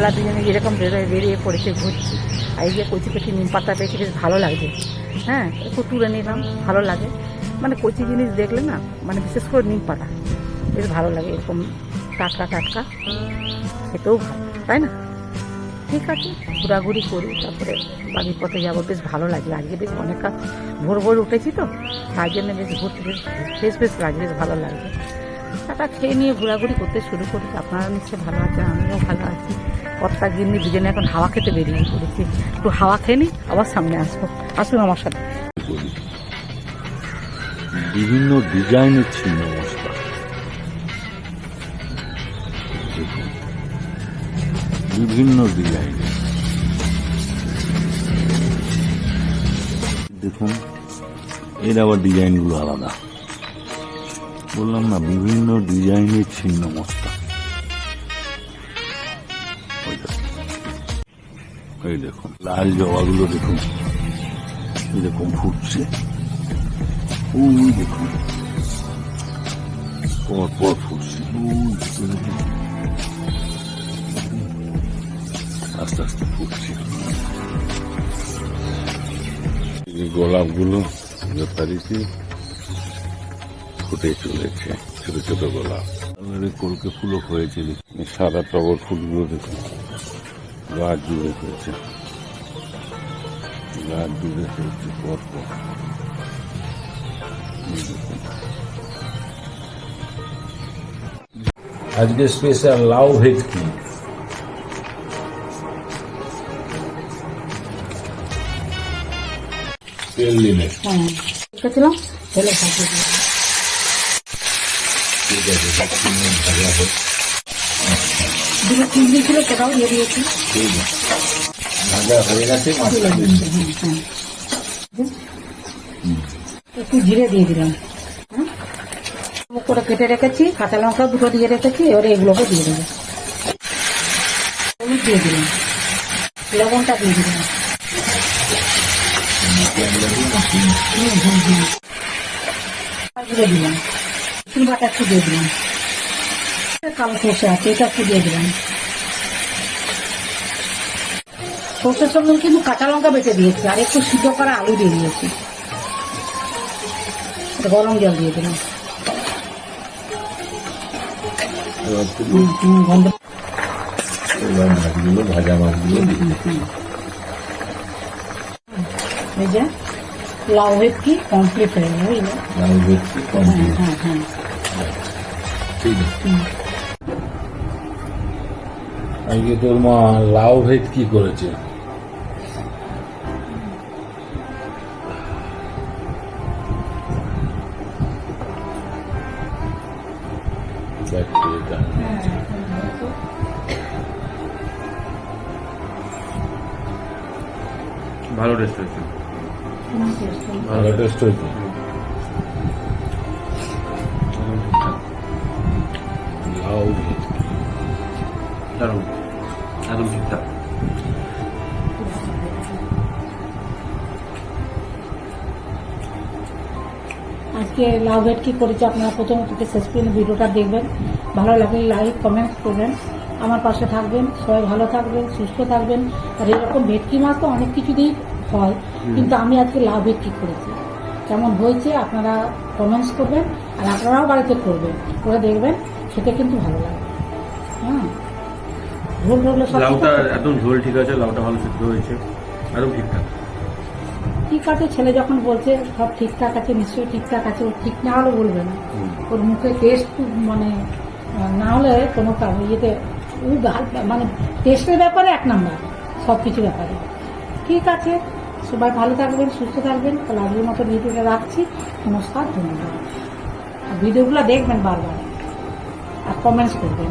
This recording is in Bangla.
সকালবেলা দুজনে যেরকম বেরোয় বেরিয়ে পড়েছে ঘুরছি, আর এই যে কচি কচি নিম পাতা পেয়েছি, বেশ ভালো লাগছে। হ্যাঁ একটু তুলে নিলাম, ভালো লাগে। মানে কচি জিনিস দেখলে না মানে বিশেষ করে নিম পাতা, বেশ ভালো লাগে এরকম টাটকা টাটকা, খেতেও ভালো, তাই না? ঠিক আছে, ঘোরাঘুরি করি, তারপরে বাড়ির পথে যাব, বেশ ভালো লাগবে আজকে বেশ অনেক কাজ ভোর ভোর উঠেছি তো তার জন্য বেশ ঘুরতে বেশ বেশ বেশ লাগবে বেশ ভালো লাগবে টাটা, খেয়ে নিয়ে ঘোরাঘুরি করতে শুরু করি। আপনারা নিশ্চয়ই ভালো আছেন, আমিও ভালো আছি। কর্তা গিন্নি দুজনে এখন হাওয়া খেতে বেরিয়ে পড়েছি। একটু হাওয়া খেয়ে নিই আবার সামনে আসব। আসুন আমার সাথে। বিভিন্ন ডিজাইনের ছিন্ন মশলা বিভিন্ন ডিজাইনের। দেখুন, এর আবার ডিজাইনগুলো আলাদা। বললাম না, বিভিন্ন ডিজাইনের ছিন্ন মশলা এই দেখুন, লাল জবাগুলো দেখুন। এরকম ফুটছে। ওই দেখুন। পর পর ফুটছে। আস্তে আস্তে ফুটছে। এই গোলাপগুলো যথারীতি ফুটে চলেছে, ছোট ছোট গোলাপ। কলকে ফুলও হয়েছে। সাদা টগর ফুলগুলো দেখুন। গাছ জুড়ে হয়েছে। গাছ জুড়ে হয়েছে পর পর। আজকে স্পেশাল লাউ ভেটকি তেল দিলে হ্যাঁ ছেলে ভাজে ঠিক আছে ছিল দিয়েছি একটু দিয়ে দিলাম করে কেটে রেখেছি কাঁচা লঙ্কা দুটো দিয়ে রেখেছি এবারে এগুলোকে দিয়ে দেবো হলুদ দিয়ে দিলাম লবণটা দিয়ে দিলাম দিলাম বাটা একটু দিয়ে দিলাম কালো সর্ষে আছে এটা একটু দিয়ে দিলাম। সর্ষের সঙ্গে কিন্তু কাঁচা লঙ্কা বেটে দিয়েছি আর একটু সিদ্ধ করা আলু দিয়ে দিয়েছি। গরম জল দিয়ে দিলাম। মাছগুলো ভাজা মাছগুলো এই যে লাউ ভেটকি কমপ্লিট হয়ে গেল লাউ ভেটকি হ্যাঁ কমপ্লিট হ্যাঁ হ্যাঁ। ঠিক আছে। হুম। আজকে তোর মা লাউ করেছে? দেখ তো এটা। ভালো টেস্ট হয়েছে। ভালো টেস্ট হয়েছে। দারুণ। একদম ঠিকঠাক আজকে লাভ লাউ ভেটকি করেছে আপনারা প্রথম থেকে শেষ পর্যন্ত ভিডিওটা দেখবেন। ভালো লাগলে লাইক কমেন্ট করবেন। আমার পাশে থাকবেন সবাই ভালো থাকবেন সুস্থ থাকবেন। আর এরকম ভেটকি মাছ তো অনেক কিছু দিয়েই হয় কিন্তু আমি আজকে লাউ ভেটকি করেছি? কেমন হয়েছে আপনারা কমেন্টস করবেন আর আপনারাও বাড়িতে করবেন করে দেখবেন খেতে কিন্তু ভালো লাগবে। হ্যাঁ। হলে সব লাউটা একদম ঝোল ঠিক আছে লাউটা ভালো সিদ্ধ হয়েছে একদম ঠিকঠাক। ঠিক আছে ছেলে যখন বলছে সব ঠিকঠাক আছে নিশ্চয়ই ঠিকঠাক আছে ও ঠিক না হলে বলবে না। ওর মুখে টেস্ট মানে না হলে কোনো কারণ ইয়েতে ও মানে টেস্টের ব্যাপারে এক নাম্বার সব কিছু ব্যাপারে। ঠিক আছে সবাই ভালো থাকবেন সুস্থ থাকবেন। তাহলে আজকের মতো ভিডিওটা রাখছি। নমস্কার ধন্যবাদ। আর ভিডিওগুলো দেখবেন বারবার। আর কমেন্টস করবেন।